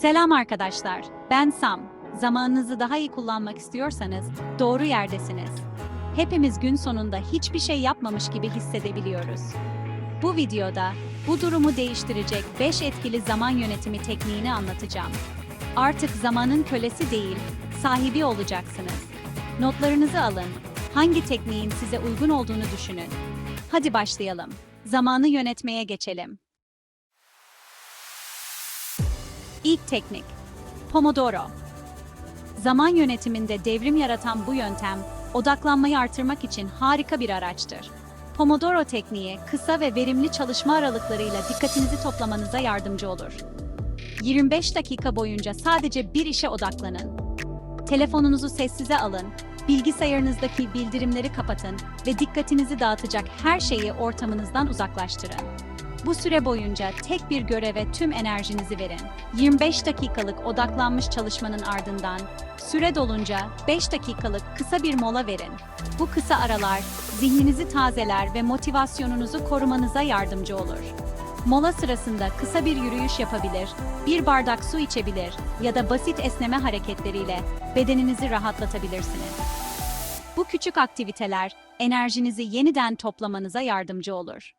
Selam arkadaşlar, ben Sam. Zamanınızı daha iyi kullanmak istiyorsanız doğru yerdesiniz. Hepimiz gün sonunda hiçbir şey yapmamış gibi hissedebiliyoruz. Bu videoda bu durumu değiştirecek 5 etkili zaman yönetimi tekniğini anlatacağım. Artık zamanın kölesi değil, sahibi olacaksınız. Notlarınızı alın. Hangi tekniğin size uygun olduğunu düşünün. Hadi başlayalım. Zamanı yönetmeye geçelim. İlk teknik. Pomodoro. Zaman yönetiminde devrim yaratan bu yöntem, odaklanmayı artırmak için harika bir araçtır. Pomodoro tekniği, kısa ve verimli çalışma aralıklarıyla dikkatinizi toplamanıza yardımcı olur. 25 dakika boyunca sadece bir işe odaklanın. Telefonunuzu sessize alın, bilgisayarınızdaki bildirimleri kapatın ve dikkatinizi dağıtacak her şeyi ortamınızdan uzaklaştırın. Bu süre boyunca tek bir göreve tüm enerjinizi verin. 25 dakikalık odaklanmış çalışmanın ardından süre dolunca 5 dakikalık kısa bir mola verin. Bu kısa aralar zihninizi tazeler ve motivasyonunuzu korumanıza yardımcı olur. Mola sırasında kısa bir yürüyüş yapabilir, bir bardak su içebilir ya da basit esneme hareketleriyle bedeninizi rahatlatabilirsiniz. Bu küçük aktiviteler enerjinizi yeniden toplamanıza yardımcı olur.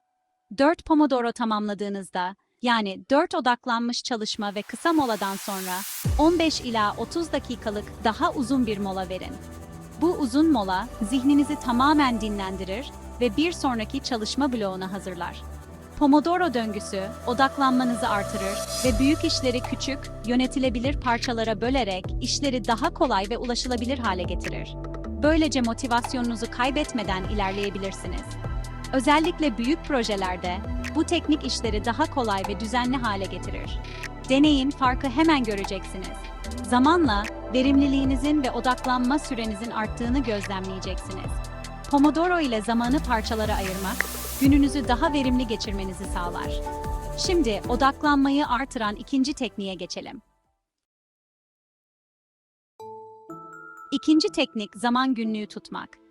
4 Pomodoro tamamladığınızda, yani 4 odaklanmış çalışma ve kısa moladan sonra 15 ila 30 dakikalık daha uzun bir mola verin. Bu uzun mola zihninizi tamamen dinlendirir ve bir sonraki çalışma bloğuna hazırlar. Pomodoro döngüsü odaklanmanızı artırır ve büyük işleri küçük, yönetilebilir parçalara bölerek işleri daha kolay ve ulaşılabilir hale getirir. Böylece motivasyonunuzu kaybetmeden ilerleyebilirsiniz. Özellikle büyük projelerde bu teknik işleri daha kolay ve düzenli hale getirir. Deneyin, farkı hemen göreceksiniz. Zamanla verimliliğinizin ve odaklanma sürenizin arttığını gözlemleyeceksiniz. Pomodoro ile zamanı parçalara ayırmak, gününüzü daha verimli geçirmenizi sağlar. Şimdi odaklanmayı artıran ikinci tekniğe geçelim. İkinci teknik zaman günlüğü tutmak.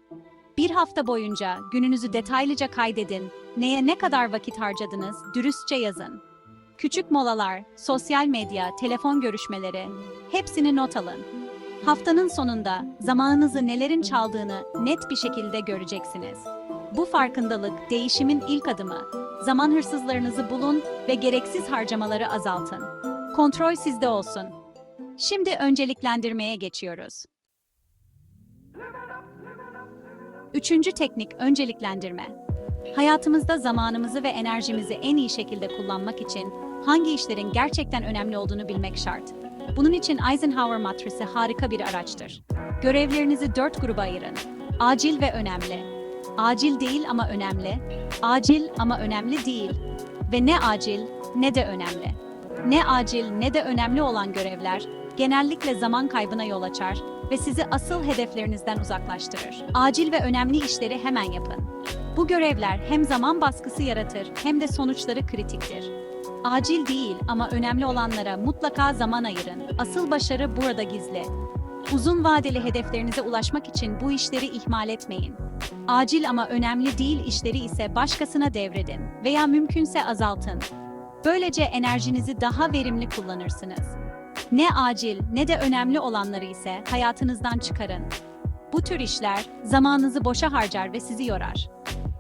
Bir hafta boyunca gününüzü detaylıca kaydedin, neye ne kadar vakit harcadınız dürüstçe yazın. Küçük molalar, sosyal medya, telefon görüşmeleri, hepsini not alın. Haftanın sonunda zamanınızı nelerin çaldığını net bir şekilde göreceksiniz. Bu farkındalık değişimin ilk adımı. Zaman hırsızlarınızı bulun ve gereksiz harcamaları azaltın. Kontrol sizde olsun. Şimdi önceliklendirmeye geçiyoruz. Üçüncü teknik önceliklendirme. Hayatımızda zamanımızı ve enerjimizi en iyi şekilde kullanmak için hangi işlerin gerçekten önemli olduğunu bilmek şart. Bunun için Eisenhower matrisi harika bir araçtır. Görevlerinizi dört gruba ayırın. Acil ve önemli. Acil değil ama önemli. Acil ama önemli değil. Ve ne acil ne de önemli. Ne acil ne de önemli olan görevler genellikle zaman kaybına yol açar ve sizi asıl hedeflerinizden uzaklaştırır. Acil ve önemli işleri hemen yapın. Bu görevler hem zaman baskısı yaratır hem de sonuçları kritiktir. Acil değil ama önemli olanlara mutlaka zaman ayırın. Asıl başarı burada gizli. Uzun vadeli hedeflerinize ulaşmak için bu işleri ihmal etmeyin. Acil ama önemli değil işleri ise başkasına devredin veya mümkünse azaltın. Böylece enerjinizi daha verimli kullanırsınız. Ne acil ne de önemli olanları ise hayatınızdan çıkarın. Bu tür işler zamanınızı boşa harcar ve sizi yorar.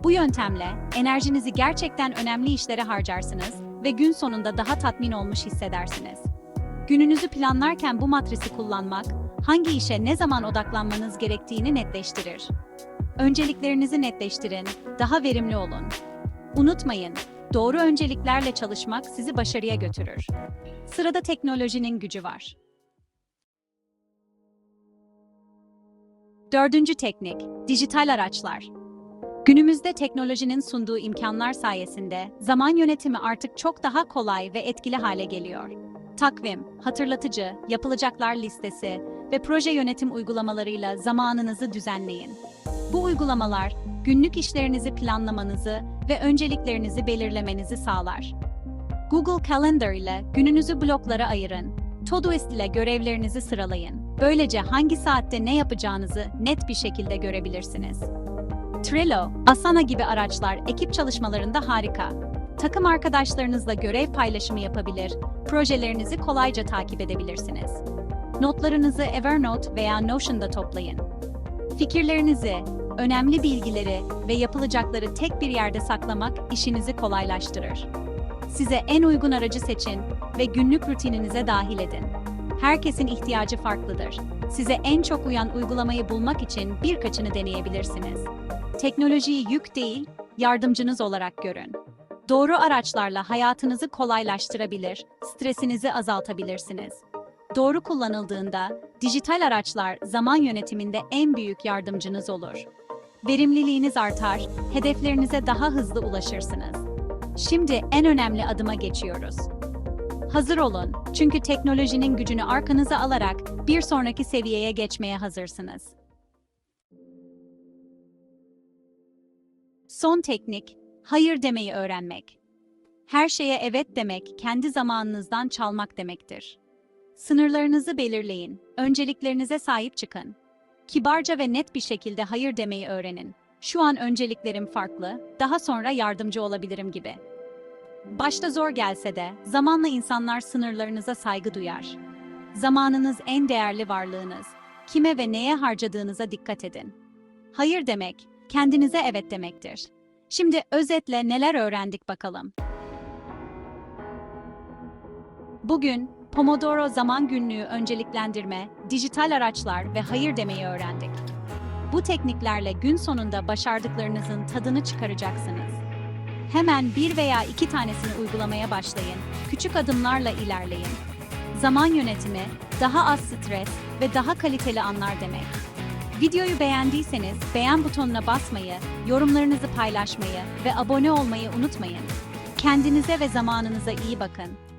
Bu yöntemle enerjinizi gerçekten önemli işlere harcarsınız ve gün sonunda daha tatmin olmuş hissedersiniz. Gününüzü planlarken bu matrisi kullanmak, hangi işe ne zaman odaklanmanız gerektiğini netleştirir. Önceliklerinizi netleştirin, daha verimli olun. Unutmayın, doğru önceliklerle çalışmak sizi başarıya götürür. Sırada teknolojinin gücü var. Dördüncü teknik, dijital araçlar. Günümüzde teknolojinin sunduğu imkanlar sayesinde zaman yönetimi artık çok daha kolay ve etkili hale geliyor. Takvim, hatırlatıcı, yapılacaklar listesi ve proje yönetim uygulamalarıyla zamanınızı düzenleyin. Bu uygulamalar günlük işlerinizi planlamanızı ve önceliklerinizi belirlemenizi sağlar. Google Calendar ile gününüzü bloklara ayırın. Todoist ile görevlerinizi sıralayın. Böylece hangi saatte ne yapacağınızı net bir şekilde görebilirsiniz. Trello, Asana gibi araçlar ekip çalışmalarında harika. takım arkadaşlarınızla görev paylaşımı yapabilir, projelerinizi kolayca takip edebilirsiniz. Notlarınızı Evernote veya Notion'da toplayın. Fikirlerinizi, önemli bilgileri ve yapılacakları tek bir yerde saklamak işinizi kolaylaştırır. Size en uygun aracı seçin ve günlük rutininize dahil edin. Herkesin ihtiyacı farklıdır. Size en çok uyan uygulamayı bulmak için birkaçını deneyebilirsiniz. Teknolojiyi yük değil, yardımcınız olarak görün. Doğru araçlarla hayatınızı kolaylaştırabilir, stresinizi azaltabilirsiniz. Doğru kullanıldığında dijital araçlar zaman yönetiminde en büyük yardımcınız olur. Verimliliğiniz artar, hedeflerinize daha hızlı ulaşırsınız. Şimdi en önemli adıma geçiyoruz. Hazır olun çünkü teknolojinin gücünü arkanıza alarak bir sonraki seviyeye geçmeye hazırsınız. Son teknik, hayır demeyi öğrenmek. Her şeye evet demek, kendi zamanınızdan çalmak demektir. Sınırlarınızı belirleyin, önceliklerinize sahip çıkın. Kibarca ve net bir şekilde hayır demeyi öğrenin. Şu an önceliklerim farklı, daha sonra yardımcı olabilirim gibi. Başta zor gelse de zamanla insanlar sınırlarınıza saygı duyar. Zamanınız en değerli varlığınız. Kime ve neye harcadığınıza dikkat edin. Hayır demek, kendinize evet demektir. Şimdi özetle neler öğrendik bakalım. Bugün Pomodoro zaman günlüğü önceliklendirme, dijital araçlar ve hayır demeyi öğrendik. Bu tekniklerle gün sonunda başardıklarınızın tadını çıkaracaksınız. Hemen bir veya iki tanesini uygulamaya başlayın, küçük adımlarla ilerleyin. Zaman yönetimi, daha az stres ve daha kaliteli anlar demek. Videoyu beğendiyseniz beğen butonuna basmayı, yorumlarınızı paylaşmayı ve abone olmayı unutmayın. Kendinize ve zamanınıza iyi bakın.